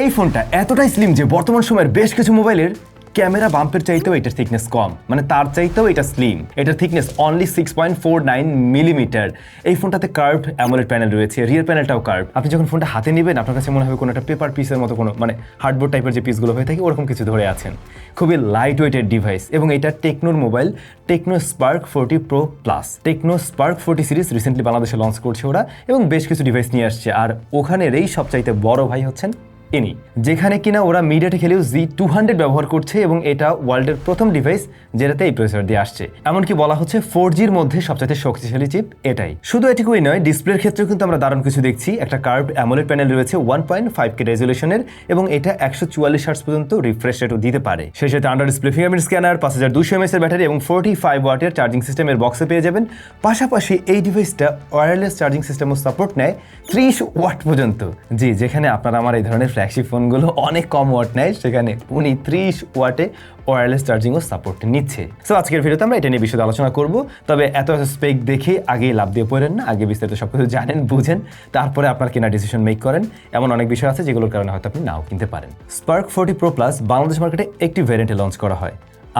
এই ফোনটা এতটাই স্লিম যে বর্তমান সময়ের বেশ কিছু মোবাইলের ক্যামেরা বাম্পের চাইতেও এটার থিকনেস কম। মানে তার চাইতেও এটা স্লিম এটার thickness only six point four nine millimetre এই ফোনটাতে কার্ভ অ্যামোলেড প্যানেল রয়েছে রিয়ার প্যানেলটাও কার্ভ আপনি যখন ফোনটা হাতে নেবেন, আপনার কাছে মনে হবে কোনো একটা পেপার পিসের মতো কোনো মানে হার্ডবোর্ড টাইপের যে পিসগুলো হয়ে থাকে, ওরকম কিছু ধরে আছেন। খুবই লাইট ওয়েটের ডিভাইস এবং এটা টেকনোর mobile Tecno Spark forty pro plus Tecno Spark forty series recently বাংলাদেশে লঞ্চ করছে ওরা এবং বেশ কিছু ডিভাইস নিয়ে আসছে। আর ওখানের এই সবচাইতে বড় ভাই হচ্ছেন ইনি, যেখানে কিনা ওরা মিডিয়াটে খেলেও জি টু হান্ড্রেড ব্যবহার করছে এবং এটা ওয়ার্ল্ডের প্রথম ডিভাইস যেটাতে এই প্রসেসর দিয়ে আসছে। এমনকি বলা হচ্ছে ফোর জির মধ্যে সবচেয়ে শক্তিশালী চিপ এটাই। শুধু এটুকুই নয়, ডিসপ্লের ক্ষেত্রেও কিন্তু আমরা দারুণ কিছু দেখছি। একটা কার্ভ অ্যামোলেড প্যানেল রয়েছে ওয়ান পয়েন্ট ফাইভ কে রেজলিউশনের এবং এটা একশো চুয়াল্লিশ হার্স পর্যন্ত রিফ্রেশ রেটও দিতে পারে। সেই সাথে আন্ডার ডিসপ্লে ফিঙ্গারপ্রিন্ট স্ক্যানার পাঁচ হাজার দুশো এমএস এর ব্যাটারি এবং ফোর্টি ফাইভ ওয়াটের চার্জিং সিস্টেমের বক্সে পেয়ে যাবেন। পাশাপাশি এই ডিভাইসটা ওয়্যারলেস চার্জিং সিস্টেমও সাপোর্ট নেয় ত্রিশ ওয়াট পর্যন্ত। জি, যেখানে আপনারা আমার এই ধরনের ফ্ল্যাগশিপ ফোনগুলো অনেক কম ওয়াট নেয়, সেখানে উনি ত্রিশ ওয়াটে ওয়্যারলেস চার্জিংও সাপোর্ট নিচ্ছে। সো আজকের ভিডিওতে আমরা এটা নিয়ে বিশদ আলোচনা করব। তবে এত স্পেক দেখে আগেই লাভ দিয়ে পড়েন না, আগে বিস্তারিত সব কিছু জানেন, বুঝেন, তারপরে আপনার কেনা ডিসিশন মেক করেন। এমন অনেক বিষয় আছে যেগুলোর কারণে হয়তো আপনি নাও কিনতে পারেন। Spark forty pro plus Bangladesh মার্কেটে একটি ভ্যারিয়েন্টে লঞ্চ করা হয়,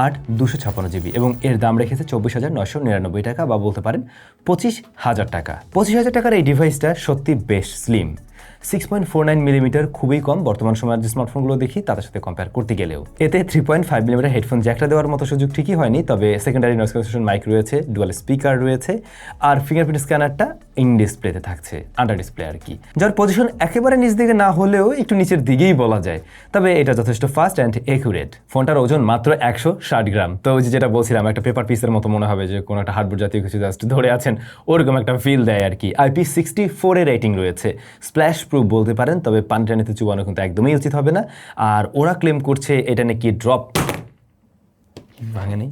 আট দুশো ছাপান্ন জিবি এবং এর দাম রেখেছে চব্বিশ হাজার নয়শো নিরানব্বই টাকা বা বলতে পারেন পঁচিশ হাজার টাকা। পঁচিশ হাজার টাকার এই ডিভাইসটা সত্যি বেশ slim six point four nine millimetre খুবই কম। বর্তমান সময়ের যে স্মার্টফোনগুলো দেখি, তাদের সাথে কম্পেয়ার করতে গেলেও। এতে three point five millimetre headphone জ্যাকটা দেওয়ার মতো সুযোগ ঠিকই হয়নি, তবে সেকেন্ডারি নয়েস ক্যান্সেলেশন মাইক রয়েছে ডুয়াল স্পিকার রয়েছে, আর ফিঙ্গারপ্রিন্ট স্ক্যানারটা ইন ডিসপ্লেতে থাকছে আন্ডার ডিসপ্লে আর কি। যার পজিশন একেবারে নিচ দিকে না হলেও একটু নিচের দিকেই বলা যায়। তবে এটা যথেষ্ট ফাস্ট অ্যান্ড একুরেট ফোনটার ওজন মাত্র একশো ষাট গ্রাম। তো ওই যেটা বলছিলাম, একটা পেপার পিসের মতো মনে হবে যে কোনো একটা হার্ডবোর্ড জাতীয় কিছু জাস্ট ধরে আছেন, ওরকম একটা ফিল দেয় আর কি। আইপি সিক্সটি ফোরের রেটিং রয়েছে। স্প্ল্যাশ প্রুফ বলতে পারেন, তবে পানি টানিতে চুবানো কিন্তু একদমই উচিত হবে না। আর ওরা ক্লেম করছে এটা নাকি ড্রপ নেই।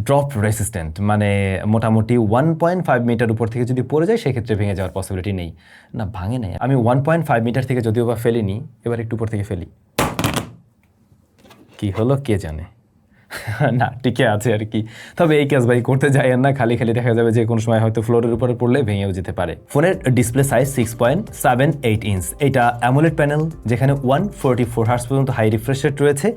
ড্রপ রেসিস্ট্যান্ট মানে মোটামুটি ওয়ান পয়েন্ট ফাইভ মিটার উপর থেকে যদি পড়ে যায়, সেক্ষেত্রে ভেঙে যাওয়ার পসিবিলিটি নেই। না, ভাঙে নেই। আমি ওয়ান পয়েন্ট ফাইভ মিটার থেকে যদিও বা ফেলিনি, এবার একটু উপর থেকে ফেলি। কি হলো কে জানে? না, টিকে আছে আর কি। তবে এই কাজ ভাই করতে যাই না, খালি খালি দেখা যাবে যে কোনো সময় হয়তো ফ্লোরের উপরে পড়লে ভেঙেও যেতে পারে। ফোনের display size six point seven eight inch এটা অ্যামোলেড প্যানেল যেখানে ওয়ান ফোরটি ফোর হার্স পর্যন্ত হাই রিফ্রেশ রেট রয়েছে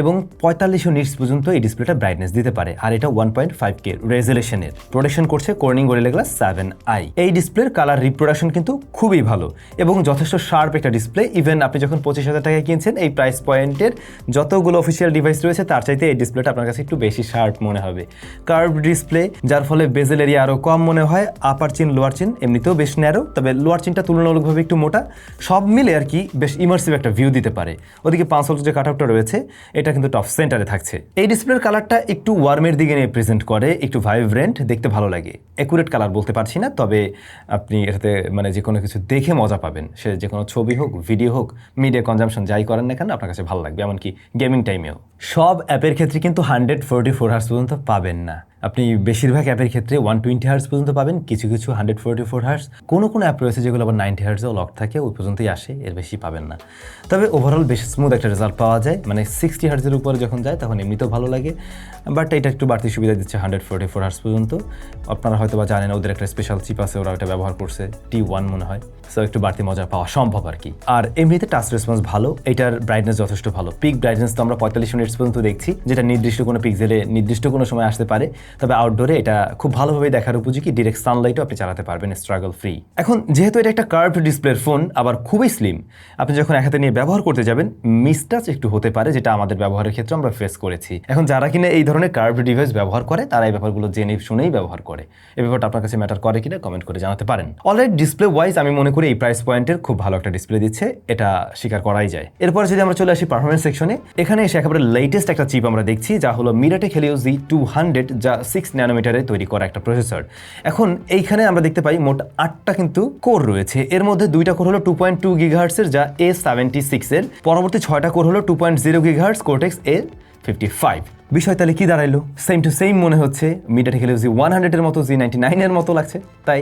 এবং পঁয়তাল্লিশশো নিটস পর্যন্ত এই ডিসপ্লেটা ব্রাইটনেস দিতে পারে। আর এটা ওয়ান পয়েন্ট ফাইভ কে রেজুলেশনের প্রোডাকশন করছে Corning Gorilla Glass seven i এই ডিসপ্লের কালার রিপ্রোডাকশন কিন্তু খুবই ভালো এবং যথেষ্ট শার্প একটা ডিসপ্লে ইভেন আপনি যখন পঁচিশ হাজার টাকায় কিনছেন, এই প্রাইস পয়েন্টের যতগুলো অফিসিয়াল ডিভাইস রয়েছে, তার চাইতে এই ডিসপ্লেটা আপনার কাছে একটু বেশি শার্প মনে হবে। কার্ভ ডিসপ্লে, যার ফলে বেজেল এরিয়া আরও কম মনে হয় আপার চিন লোয়ার চিন এমনিতেও বেশ ন্যারো তবে লোয়ার চিনটা তুলনামূলকভাবে একটু মোটা। সব মিলে আর কি বেশ ইমার্সিভ একটা ভিউ দিতে পারে। ওদিকে পাঁচল যে কাট আউটটা রয়েছে, এটা কিন্তু টপ সেন্টারে থাকছে। এই ডিসপ্লের কালারটা একটু ওয়ার্মের দিকে নিয়ে প্রেজেন্ট করে, একটু ভাইব্রেন্ট দেখতে ভালো লাগে। একুরেট কালার বলতে পারছি না, তবে আপনি এটাতে মানে যে কোনো কিছু দেখে মজা পাবেন। সে যে কোনো ছবি হোক ভিডিও হোক মিডিয়া কনজামশন যাই করেন না কেন, আপনার কাছে ভালো লাগবে, এমনকি গেমিং টাইমেও সব অ্যাপের ক্ষেত্রে কিন্তু হান্ড্রেড ফোরটি ফোর হার্স পর্যন্ত পাবেন না। আপনি বেশিরভাগ অ্যাপের ক্ষেত্রে ওয়ান টোয়েন্টি হার্স পর্যন্ত পাবেন, কিছু কিছু হান্ড্রেড ফোরটি ফোর হার্স কোনো কোনো অ্যাপ রয়েছে যেগুলো আবার নাইনটি হার্সেও লক থাকে, ওই পর্যন্তই আসে, এর বেশি পাবেন না। তবে ওভারঅল বেশ স্মুথ একটা রেজাল্ট পাওয়া যায় মানে সিক্সটি হার্সের উপরে যখন যায়, তখন এমনিতেও ভালো লাগে। বাট এটা একটু বাড়তি সুবিধা দিচ্ছে হান্ড্রেড ফোরটি ফোর হার্স পর্যন্ত। আপনারা হয়তো বা জানেন, ওদের একটা স্পেশাল চিপ আছে, ওরা ওটা ব্যবহার করছে টি ওয়ান মনে হয়। সো একটু বাড়তি মজা পাওয়া সম্ভব আর কি। আর এমনিতে টাচ রেসপন্স ভালো, এটার ব্রাইটনেস যথেষ্ট ভালো। পিক ব্রাইটনেস তো আমরা পঁয়তাল্লিশ মিনিটস পর্যন্ত দেখছি, যেটা নির্দিষ্ট কোনো পিক্সেলে নির্দিষ্ট কোনো সময় আসতে পারে। তবে আউটডোরে এটা খুব ভালোভাবে দেখার উপযোগী। ডিরেক্ট সানলাইটও আপনি চালাতে পারবেন স্ট্রাগল ফ্রি এখন যেহেতু এটা একটা কার্ভ ডিসপ্লের ফোন আবার খুবই স্লিম আপনি যখন এক হাতে নিয়ে ব্যবহার করতে যাবেন মিসটাচ একটু হতে পারে, যেটা আমাদের ব্যবহারের ক্ষেত্রে আমরা ফেস করেছি। এখন যারা কিনা এই ধরনের কার্ভ ডিভাইস ব্যবহার করে, তারা এই ব্যাপারগুলো জেনে শুনেই ব্যবহার করে। এই ব্যাপারটা আপনার কাছে ম্যাটার করে কিনা কমেন্ট করে জানাতে পারেন। অলরেডি ডিসপ্লে ওয়াইজ আমি মনে করি এই প্রাইস পয়েন্টের খুব ভালো একটা ডিসপ্লে দিচ্ছে, এটা স্বীকার করাই যায়। এরপরে যদি আমরা চলে আসি পারফরমেন্স সেকশনে এখানে এসে একেবারে লেটেস্ট একটা চিপ আমরা দেখছি, যা হলো মিরাটে হেলিও জি টু হান্ড্রেড যা সিক্স ন্যানোমিটারে তৈরি করা একটা প্রসেসর এখন এইখানে আমরা দেখতে পাই মোট আটটা কিন্তু কোর রয়েছে। এর মধ্যে দুইটা কোর হলো টু পয়েন্ট টু গিগাহার্সের যা এ সেভেন্টি সিক্সের পরবর্তী ছয়টা কোর হলো two point zero gigahertz Cortex A fifty five বিষয় তাহলে কি দাঁড়াইলো? সেম টু সেম মনে হচ্ছে মিডিয়া টেক জি ওয়ান হান্ড্রেডের মতো জি নাইনটি নাইনের মতো লাগছে। তাই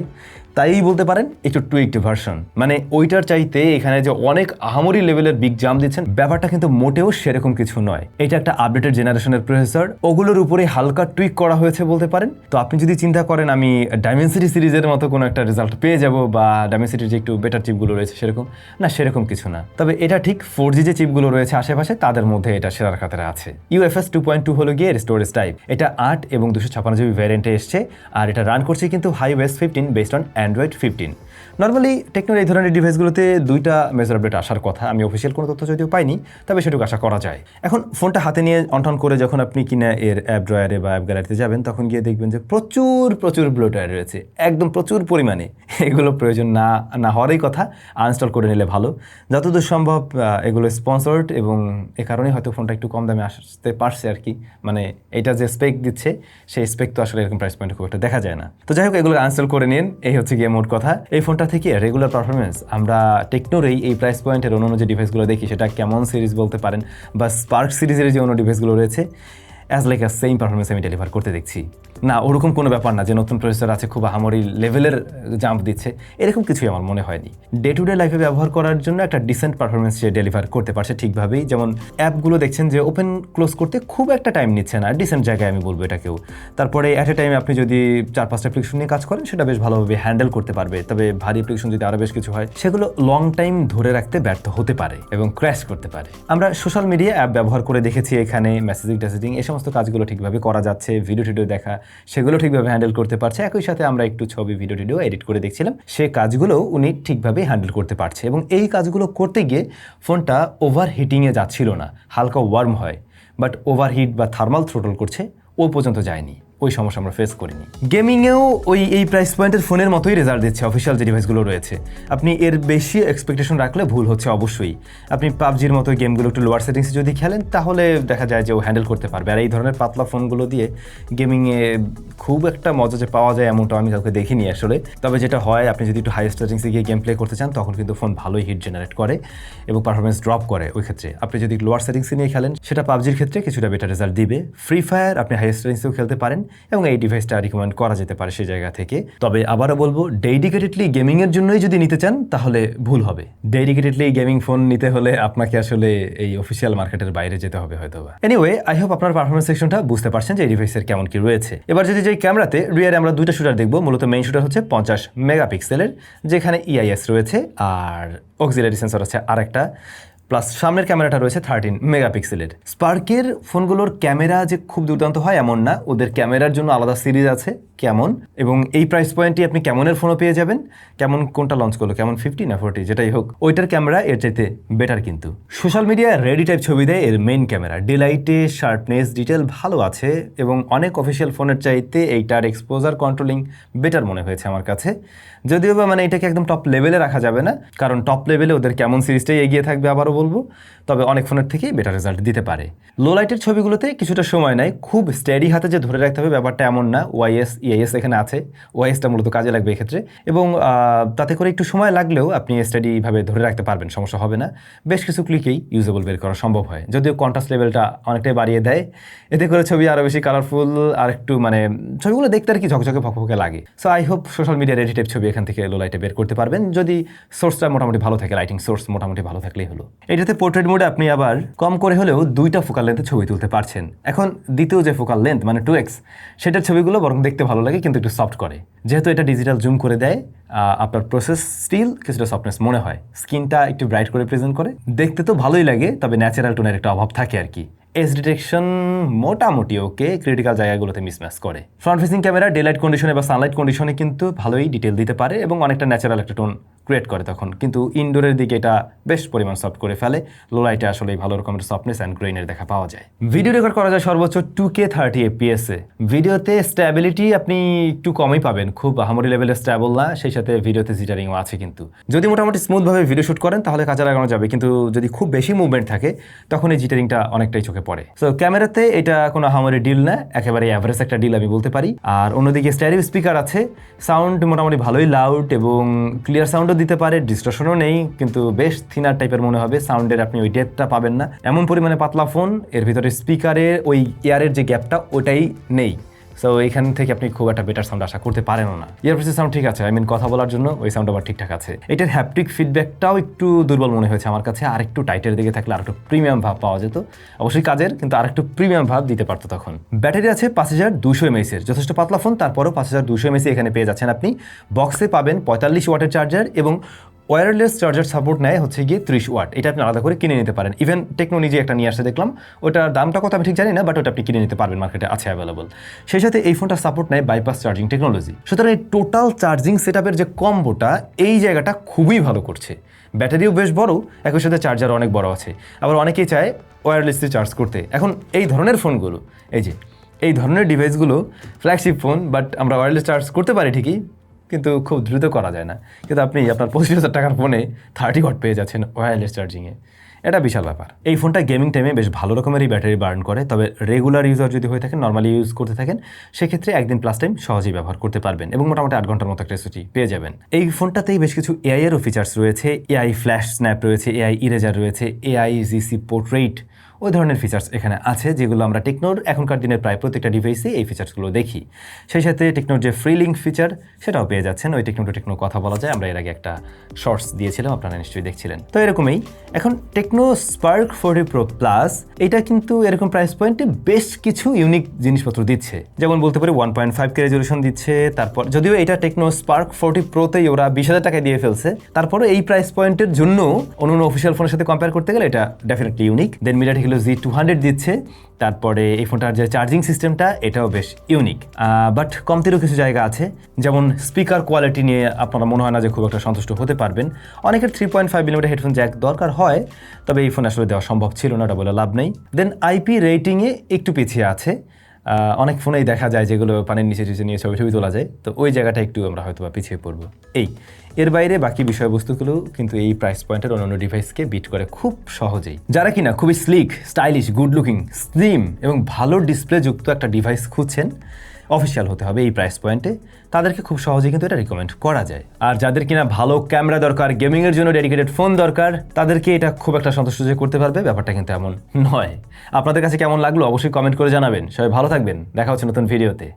তাই বলতে পারেন, একটু টু টুইকড ভার্সন মানে ওইটার চাইতে এখানে যে অনেক আহামরি লেভেলের বিগ জাম দিচ্ছেন, ব্যাপারটা কিন্তু মোটেও সেরকম কিছু নয়। এটা একটা আপডেটেড জেনারেশনের প্রসেসর ওগুলোর উপরে হালকা টুইক করা হয়েছে বলতে পারেন। তো আপনি যদি চিন্তা করেন, আমি ডাইমেনসিটি সিরিজের মতো কোনো একটা রেজাল্ট পেয়ে যাব, বা ডাইমেনসিটির যে একটু বেটার চিপগুলো রয়েছে সেরকম, না, সেরকম কিছু না। তবে এটা ঠিক ফোর জি যে চিপগুলো রয়েছে আশেপাশে, তাদের মধ্যে এটা সেরার খাতারে আছে। ইউএফএস টু পয়েন্ট টু হলো গিয়ে স্টোরেজ টাইপ এটা আট এবং দুশো ছাপান্ন জিবি ভ্যারিয়েন্টে এসছে, আর এটা রান করছে কিন্তু HiOS fifteen based on Android fifteen normally টেকনোর এই ধরনের ডিভাইসগুলোতে দুইটা মেজর আপডেট আসার কথা। আমি অফিসিয়াল কোনো তথ্য যদিও পাইনি, তবে সেটুকু আশা করা যায়। এখন ফোনটা হাতে নিয়ে অনটন করে যখন আপনি কিনা এর অ্যাপ ড্রয়ারে বা অ্যাপ গ্যালারিতে যাবেন, তখন গিয়ে দেখবেন যে প্রচুর প্রচুর ব্লোটার রয়েছে। একদম প্রচুর পরিমাণে। এগুলো প্রয়োজন না না হওয়ারই কথা। আনস্টল করে নিলে ভালো। যতদূর সম্ভব এগুলো স্পন্সর্ড এবং এ কারণে হয়তো ফোনটা একটু কম দামে আসতে পারছে আর কি। মানে এটা যে স্পেক দিচ্ছে, সেই স্পেক তো আসলে এরকম প্রাইস পয়েন্ট খুব একটা দেখা যায় না। তো যাই হোক, এগুলো আনস্টল করে নিন। এই হচ্ছে গিয়ে মোট কথা। এই ফোনটা থেকে রেগুলার পারফরমেন্স আমরা টেকনোর এই প্রাইস পয়েন্টের অন্য যে ডিভাইসগুলো দেখি, সেটা কেমন সিরিজ বলতে পারেন বা স্পার্ক সিরিজের যে অন্য ডিভাইসগুলো রয়েছে as like as same performance আমি ডেলিভার করতে দেখছি। না, ওরকম কোনো ব্যাপার না যে নতুন প্রসেসর আছে, খুব আহামরি লেভেলের জাম্প দিচ্ছে। এরকম কিছুই আমার মনে হয়নি। ডে টু ডে লাইফে ব্যবহার করার জন্য একটা ডিসেন্ট পারফরমেন্স সে ডেলিভার করতে পারছে ঠিকভাবেই। যেমন অ্যাপগুলো দেখছেন যে ওপেন ক্লোজ করতে খুব একটা টাইম নিচ্ছে না ডিসেন্ট জায়গায় আমি বলব এটাকেও। তারপরে অ্যাট এ টাইমে আপনি যদি চার পাঁচটা অ্যাপ্লিকেশন নিয়ে কাজ করেন, সেটা বেশ ভালোভাবে হ্যান্ডেল করতে পারবে। তবে ভারী অ্যাপ্লিকেশন যদি আরও বেশ কিছু হয়, সেগুলো লং টাইম ধরে রাখতে ব্যর্থ হতে পারে এবং ক্র্যাশ করতে পারে। আমরা সোশ্যাল মিডিয়া অ্যাপ ব্যবহার করে দেখেছি এখানে মেসেজিং টেসেজিং, এই সমস্ত কাজগুলো ঠিকভাবে করা যাচ্ছে ভিডিও টিডিও দেখা, সেগুলো ঠিকভাবে হ্যান্ডেল করতে পারছে। একই সাথে আমরা একটু ছবি ভিডিও টিডিও এডিট করে দেখছিলাম, সে কাজগুলো উনি ঠিকভাবে হ্যান্ডেল করতে পারছে এবং এই কাজগুলো করতে গিয়ে ফোনটা ওভার হিটিংয়ে যাচ্ছিল না, হালকা ওয়ার্ম হয় বাট ওভারহিট বা থার্মাল থ্রোটল করছে, ও পর্যন্ত যায়নি। ওই সমস্যা আমরা ফেস করিনি। গেমিংয়েও ওই, এই প্রাইস পয়েন্টের ফোনের মতোই রেজাল্ট দিচ্ছে অফিসিয়াল যে ডিভাইসগুলো রয়েছে। আপনি এর বেশি এক্সপেকটেশন রাখলে ভুল হচ্ছে অবশ্যই। আপনি পাবজির মতো গেমগুলো একটু লোয়ার সেটিংসে যদি খেলেন, তাহলে দেখা যায় যে ও হ্যান্ডেল করতে পারবে। আর এই ধরনের পাতলা ফোনগুলো দিয়ে গেমিংয়ে খুব একটা মজা যে পাওয়া যায় এমনটা আমি কাউকে দেখিনি আসলে। তবে যেটা হয়, আপনি যদি একটু হাই সেটিংসে গিয়ে গেম প্লে করতে চান, তখন কিন্তু ফোন ভালোই হিট জেনারেট করে এবং পারফরমেন্স ড্রপ করে ওই ক্ষেত্রে। আপনি যদি লোয়ার সেটিংসে নিয়ে খেলেন, সেটা পাবজির ক্ষেত্রে কিছুটা বেটার রেজাল্ট দিবে। ফ্রি ফায়ার আপনি হাই সেটিংসেও খেলতে পারেন। এবং এই ডিভাইসটা রিকমেন্ড করা যেতে পারে সেই জায়গা থেকে। তবে আবারও বলব ডেডিকেটেডলি গেমিংয়ের জন্যই যদি নিতে চান, তাহলে ভুল হবে। ডেডিকেটেডলি গেমিং ফোন নিতে হলে আপনাকে আসলে এই অফিসিয়াল মার্কেটের বাইরে যেতে হবে হয়তো এনিওয়ে আই হোপ আপনার পারফরমেন্স সেকশনটা বুঝতে পারছেন যে এই ডিভাইসের কেমন কি রয়েছে। এবার যদি যে ক্যামেরাতে রিয়ারে আমরা দুইটা শুটার দেখব। মূলত মেইন শুটার হচ্ছে পঞ্চাশ মেগাপিক্সেলের যেখানে ইআইএস রয়েছে, আর অক্সিলারি সেন্সর আছে আরেকটা। প্লাস সামনের ক্যামেরাটা রয়েছে থার্টিন মেগাপিক্সেলের স্পার্কের ফোনগুলোর ক্যামেরা যে খুব দুর্দান্ত হয় এমন না, ওদের ক্যামেরার জন্য আলাদা সিরিজ আছে। কেমন? এবং এই প্রাইস পয়েন্টটি আপনি কেমনের ফোনও পেয়ে যাবেন? কেমন, কোনটা লঞ্চ করল? কেমন ফিফটি না ফোরটি যেটাই হোক, ওইটার ক্যামেরা এর চাইতে বেটার কিন্তু। সোশ্যাল মিডিয়ায় রেডি টাইপ ছবি দেয় এর মেইন ক্যামেরা ডিলাইটে শার্পনেস ডিটেল ভালো আছে এবং অনেক অফিসিয়াল ফোনের চাইতে এইটার এক্সপোজার কন্ট্রোলিং বেটার মনে হয়েছে আমার কাছে। যদিও বা মানে এটাকে একদম টপ লেভেলে রাখা যাবে না, কারণ টপ লেভেলে ওদের কেমন সিরিজটাই এগিয়ে থাকবে আবারও বলব। তবে অনেক ফোনের থেকেই বেটার রেজাল্ট দিতে পারে। লো লাইটের ছবিগুলোতে কিছুটা সময় নেয়। খুব স্টেডি হাতে যে ধরে রাখতে হবে ব্যাপারটা এমন না। ওয়াইএস ইআইএস এখানে আছে। ওয়াইএসটা মূলত কাজে লাগবে এক্ষেত্রে। এবং তাতে করে একটু সময় লাগলেও আপনি স্টেডিভাবে ধরে রাখতে পারবেন, সমস্যা হবে না। বেশ কিছু ক্লিকেই ইউজেবল বের করা সম্ভব হয়। যদিও কন্ট্রাস্ট লেভেলটা অনেকটাই বাড়িয়ে দেয়। এতে করে ছবি আরও বেশি কালারফুল আর একটু মানে ছবিগুলো দেখতে আর কি ঝকঝকে ফকফকে লাগে। So I hope social media ready type ছবি এখান থেকে লো লাইটে বের করতে পারবেন। যদি সোর্সটা মোটামুটি ভালো থাকে লাইটিং সোর্স মোটামুটি ভালো থাকলেই হলো। এটাতে পোর্ট্রেট মোডে আপনি আবার কম করে হলেও দুইটা ফোকাল লেন্থে ছবি তুলতে পারছেন। এখন দ্বিতীয় যে ফোকাল লেন্থ মানে টু এক্স সেটার ছবিগুলো বরং দেখতে ভালো লাগে, কিন্তু একটু সফট করে। যেহেতু এটা ডিজিটাল জুম করে দেয় আপনার প্রসেস স্টিল কিছুটা সফটনেস মনে হয়। স্কিনটা একটু ব্রাইট করে প্রেজেন্ট করে। দেখতে তো ভালোই লাগে, তবে ন্যাচারাল টোনের একটা অভাব থাকে আর কি। এজ ডিটেকশন মোটামুটি ওকে ক্রিটিক্যাল জায়গাগুলোতে মিসম্যাচ করে। ফ্রন্ট ফেসিং ক্যামেরা ডেলাইট কন্ডিশনে বা সানলাইট কন্ডিশনে কিন্তু ভালোই ডিটেল দিতে পারে এবং অনেকটা ন্যাচারাল একটা টোন ক্রিয়েট করে তখন। কিন্তু ইনডোরের দিকে এটা বেশ পরিমাণ সফট করে ফেলে। লো লাইটে আসলে ভালো রকমের সফটনেস অ্যান্ড গ্রেইনের দেখা পাওয়া যায়। ভিডিও রেকর্ড করা যায় সর্বোচ্চ টু কে থার্টি এপিএস ভিডিওতে স্ট্যাবিলিটি আপনি একটু কমই পাবেন, খুব আহামরি লেভেলের স্ট্যাবল না, সেই সাথে ভিডিওতে জিটারিংও আছে কিন্তু। যদি মোটামুটি স্মুথভাবে ভিডিও শুট করেন, তাহলে কাজে লাগানো যাবে। কিন্তু যদি খুব বেশি মুভমেন্ট থাকে, তখন এই জিটারিংটা অনেকটাই চোখে পকেটে পড়ে। সো ক্যামেরাতে এটা কোনো হামারি ডিল না, একেবারে অ্যাভারেজ একটা ডিল আমি বলতে পারি। আর অন্যদিকে স্ট্যারিও স্পিকার আছে সাউন্ড মোটামুটি ভালোই লাউড এবং ক্লিয়ার সাউন্ডও দিতে পারে ডিস্ট্রাকশনও নেই, কিন্তু বেশ থিনার টাইপের মনে হবে সাউন্ডের আপনি ওই ডেপটা পাবেন না। এমন পরিমাণে পাতলা ফোন এর ভিতরে স্পিকারের ওই এয়ারের যে গ্যাপটা ওটাই নেই। সো এখান থেকে আপনি খুব একটা বেটার সাউন্ড আশা করতে পারেন না। ইয়ারফোসের সাউন্ড ঠিক আছে আই মিন কথা বলার জন্য ওই সাউন্ড আবার ঠিকঠাক আছে। এটার হ্যাপটিক ফিডব্যাকটাও একটু দুর্বল মনে হয়েছে আমার কাছে, আর একটু টাইটের দিকে থাকলে আর একটু প্রিমিয়াম ভাব পাওয়া যেত। অবশ্যই কাজের, কিন্তু আর একটু প্রিমিয়াম ভাব দিতে পারতো তখন। ব্যাটারি আছে পাঁচ হাজার দুশো এমএসের যথেষ্ট পাতলা ফোন তারপরও পাঁচ হাজার দুশো এমএসি এখানে পেয়ে যাচ্ছেন আপনি। বক্সে পাবেন পঁয়তাল্লিশ ওয়াটের চার্জার এবং ওয়্যারলেস চার্জার সাপোর্ট নেয় হচ্ছে গিয়ে ত্রিশ ওয়াট। এটা আপনি আলাদা করে কিনে নিতে পারেন। ইভেন টেকনো নিজে একটা নিয়ে আসতে দেখলাম। ওটার দামটা কত আমি ঠিক জানি না বাট ওটা আপনি কিনে নিতে পারবেন মার্কেটে আছে অ্যাভেলেবল সেই সাথে এই ফোনটা সাপোর্ট নেয় বাইপাস চার্জিং টেকনোলজি সুতরাং এই টোটাল চার্জিং সেট যে কম্বোটা এই জায়গাটা খুবই ভালো করছে। ব্যাটারিও বেশ বড়, একই সাথে চার্জার অনেক বড় আছে। আবার অনেকেই চায় ওয়্যারলেসলি চার্জ করতে। এখন এই ধরনের ফোনগুলো এই যে, এই ধরনের ডিভাইসগুলো ফ্ল্যাগশিপ ফোন বাট আমরা ওয়্যারলেস চার্জ করতে পারি ঠিকই কিন্তু খুব দ্রুত করা যায় না। কিন্তু আপনি আপনার পঁচিশ হাজার টাকার ফোনে থার্টি ওয়াট পেয়ে যাচ্ছেন ওয়্যারলেস চার্জিংয়ে এটা বিশাল ব্যাপার। এই ফোনটা গেমিং টাইমে বেশ ভালো রকমেরই ব্যাটারি বার্ন করে। তবে রেগুলার ইউজার যদি হয়ে থাকেন নর্মালি ইউজ করতে থাকেন, সেক্ষেত্রে একদিন প্লাস টাইম সহজেই ব্যবহার করতে পারবেন এবং মোটামুটি আট ঘণ্টার মতো একটা এসওটি পেয়ে যাবেন। এই ফোনটাতেই বেশ কিছু এআই এরও ফিচার্স রয়েছে। এআই ফ্ল্যাশ স্ন্যাপ রয়েছে এআই ইরেজার রয়েছে এআই জিসি পোর্ট্রেট ওই ধরনের ফিচার্স এখানে আছে যেগুলো আমরা টেকনোর এখনকার দিনের প্রায় প্রত্যেকটা ডিভাইসে এই ফিচার্সগুলো দেখি। সেই সাথে টেকনোর যে ফ্রি লিঙ্ক ফিচার সেটাও পেয়ে যাচ্ছেন। ওই টেকনো টু টেকনো কথা বলা যায়। আমরা এর আগে একটা শর্টস দিয়েছিলাম, আপনারা নিশ্চয়ই দেখছিলেন। তো এরকমই, এখন Tecno Spark forty pro plus এটা কিন্তু এরকম প্রাইস পয়েন্টে বেশ কিছু ইউনিক জিনিসপত্র দিচ্ছে। যেমন বলতে পারি one point five K resolution দিচ্ছে, তারপর যদিও এটা টেকনো স্পার্ক ফোর্টি প্রোতেই ওরা বিশ হাজার টাকায় দিয়ে ফেলছে তারপরে এই প্রাইস পয়েন্টের জন্য অন্য অফিসিয়াল ফোনের সাথে কম্পেয়ার করতে গেলে এটা ডেফিনেটলি ইউনিক দেন মিডিয়া হলো জি টু হান্ড্রেড দিচ্ছে, তারপরে এই ফোনটার যে চার্জিং সিস্টেমটা এটাও বেশ ইউনিক বাট কমতিরও কিছু জায়গা আছে, যেমন স্পিকার কোয়ালিটি নিয়ে আপনারা মনে হয় না যে খুব একটা সন্তুষ্ট হতে পারবেন। অনেকের three point five millimetre headphone jack দরকার হয়, তবে এই ফোন আসলে দেওয়া সম্ভব ছিল না ওটা বলে লাভ নেই। দেন আইপি রেটিংয়ে একটু পিছিয়ে আছে। অনেক ফোনেই দেখা যায় যেগুলো পানির নিচে নিচে নিয়ে ছবি ছবি তোলা যায়, তো ওই জায়গাটা একটু আমরা হয়তো বা পিছিয়ে পড়ব। এই এর বাইরে বাকি বিষয়বস্তুগুলো কিন্তু এই প্রাইস পয়েন্টের অন্যান্য ডিভাইসকে বিট করে খুব সহজেই। যারা কিনা খুবই sleek stylish good looking slim এবং ভালো ডিসপ্লে যুক্ত একটা ডিভাইস খুঁজছেন অফিসিয়াল হতে হবে এই প্রাইস পয়েন্টে তাদেরকে খুব সহজেই কিন্তু এটা রিকমেন্ড করা যায়। আর যাদের কিনা ভালো ক্যামেরা দরকার গেমিংয়ের জন্য ডেডিকেটেড ফোন দরকার, তাদেরকে এটা খুব একটা সন্তুষ্ট যে করতে পারবে, ব্যাপারটা কিন্তু এমন নয়। আপনাদের কাছে কেমন লাগল অবশ্যই কমেন্ট করে জানাবেন। সবাই ভালো থাকবেন। দেখা হচ্ছে নতুন ভিডিওতে